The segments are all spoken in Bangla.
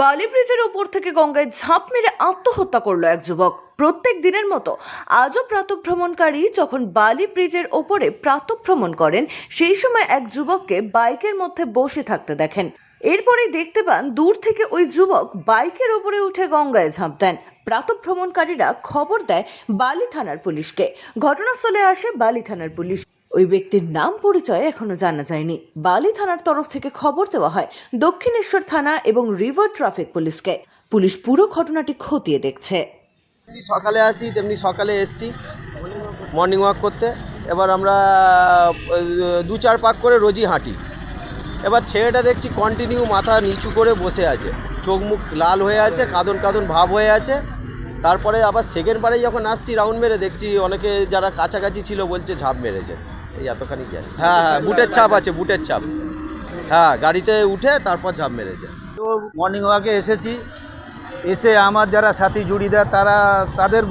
বালি ব্রিজের উপর থেকে গঙ্গায় ঝাঁপ মেরে আত্মহত্যা করল এক যুবক। প্রত্যেক দিনের মতো আজও প্রাতভ্রমণকারী যখন বালি ব্রিজের ওপরে প্রাতভ্রমণ করেন, সেই সময় এক যুবককে বাইকের মধ্যে বসে থাকতে দেখেন। এরপরেই দেখতে পান দূর থেকে ওই যুবক বাইকের ওপরে উঠে গঙ্গায় ঝাঁপ দেন। প্রাতভ্রমণকারীরা খবর দেয় বালি থানার পুলিশকে। ঘটনাস্থলে আসে বালি থানার পুলিশ। ওই ব্যক্তির নাম পরিচয় এখনও জানা যায়নি। বালি থানার তরফ থেকে খবর দেওয়া হয়, দক্ষিণেশ্বর থানা এবং রিভার ট্রাফিক পুলিশকে। পুলিশ পুরো ঘটনাটি খতিয়ে দেখছে। সকালে আসি, তেমনি সকালে এসছি মর্নিং ওয়াক করতে। এবার আমরা দু চার পাক করে রোজই হাঁটি। এবার ছেলেটা দেখছি কন্টিনিউ মাথা নিচু করে বসে আছে। চোখ মুখ লাল হয়ে আছে, কাঁদন কাঁদন ভাব হয়ে আছে। তারপরে আবার সেকেন্ড বারে যখন আসছি রাউন্ড মেরে দেখছি, অনেকে যারা কাছাকাছি ছিল বলছে, ঝাঁপ মেরেছে। এই এতখানি জানি হ্যাঁ হ্যাঁ বুটের ছাপ আছে, বুটের ছাপ। হ্যাঁ গাড়িতে উঠে তারপর ঝাঁপ মেরেছে। তো মর্নিং ওয়াকে এসেছি। এসে আমার যারা সাথী, জুড়িদার, তারা, তাদের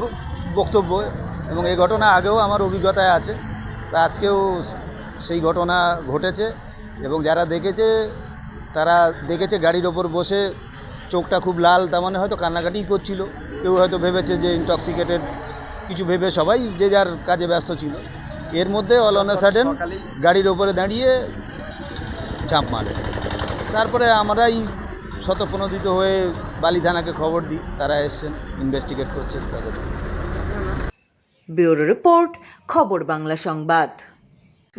বক্তব্য এবং এই ঘটনা আগেও আমার অভিজ্ঞতায় আছে। তা আজকেও সেই ঘটনা ঘটেছে এবং যারা দেখেছে, তারা দেখেছে গাড়ির ওপর বসে চোখটা খুব লাল, তার মানে হয়তো কান্নাকাটিই করছিল। কেউ হয়তো ভেবেছে যে ইনটক্সিকেটেড কিছু ভেবে সবাই যে যার কাজে ব্যস্ত ছিল। এর মধ্যে অল অন সাডেন গাড়ির ওপরে দাঁড়িয়ে ঝাঁপ মারে। তারপরে আমরাই শতপ্রণোদিত হয়ে বালি থানাকে খবর দিই, তারা এসছেন ইনভেস্টিগেট করছেন ব্যুরো রিপোর্ট, খবর বাংলা সংবাদ।